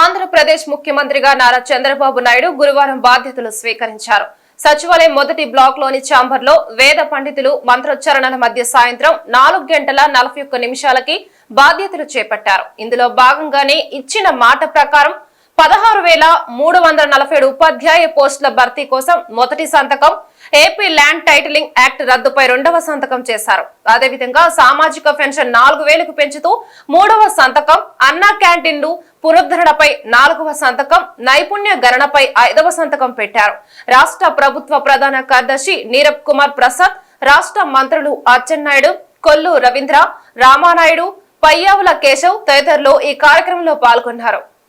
ఆంధ్రప్రదేశ్ ముఖ్యమంత్రిగా నారా చంద్రబాబు నాయుడు గురువారం బాధ్యతలు స్వీకరించారు. సచివాలయం మొదటి బ్లాక్లోని ఛాంబర్లో వేద పండితులు మంత్రోచ్చారణల మధ్య సాయంత్రం నాలుగు గంటల నలభై ఒక్క నిమిషాలకి బాధ్యతలు చేపట్టారు. ఇందులో భాగంగానే ఇచ్చిన మాట ప్రకారం పదహారు వేల మూడు వందల నలభై ఏడు ఉపాధ్యాయ పోస్టుల భర్తీ కోసం మొదటి సంతకం. ఏపీ ల్యాండ్ టైటిలింగ్ యాక్ట్ రద్దుపై రెండవ సంతకం చేశారు. అదేవిధంగా సామాజిక పెన్షన్ నాలుగు వేలకు పెంచుతూ మూడవ సంతకం అన్నా క్యాంటీన్లు పునరుద్ధరణపై నాలుగవ సంతకం నైపుణ్య గణనపై ఐదవ సంతకం పెట్టారు. రాష్ట్ర ప్రభుత్వ ప్రధాన కార్యదర్శి నీరబ్ కుమార్ ప్రసాద్ రాష్ట్ర మంత్రులు అచ్చెన్నాయుడు కొల్లు రవీంద్ర రామానాయుడు పయ్యావుల కేశవ్ తదితరులు ఈ కార్యక్రమంలో పాల్గొన్నారు.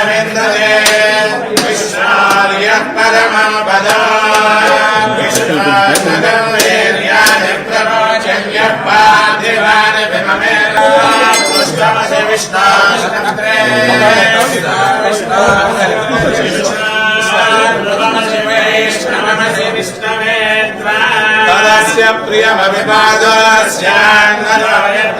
स्वस्य मित्रावरुणा स्वस्य मध्ये स्वस्य न इन्द्रश्च तदस्य प्रियमभिपादस्यान्नदेव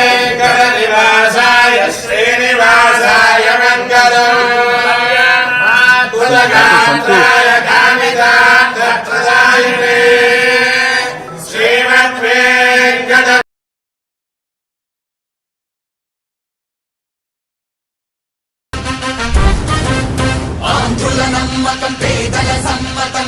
సమ్మతం పేదల సమ్మతం.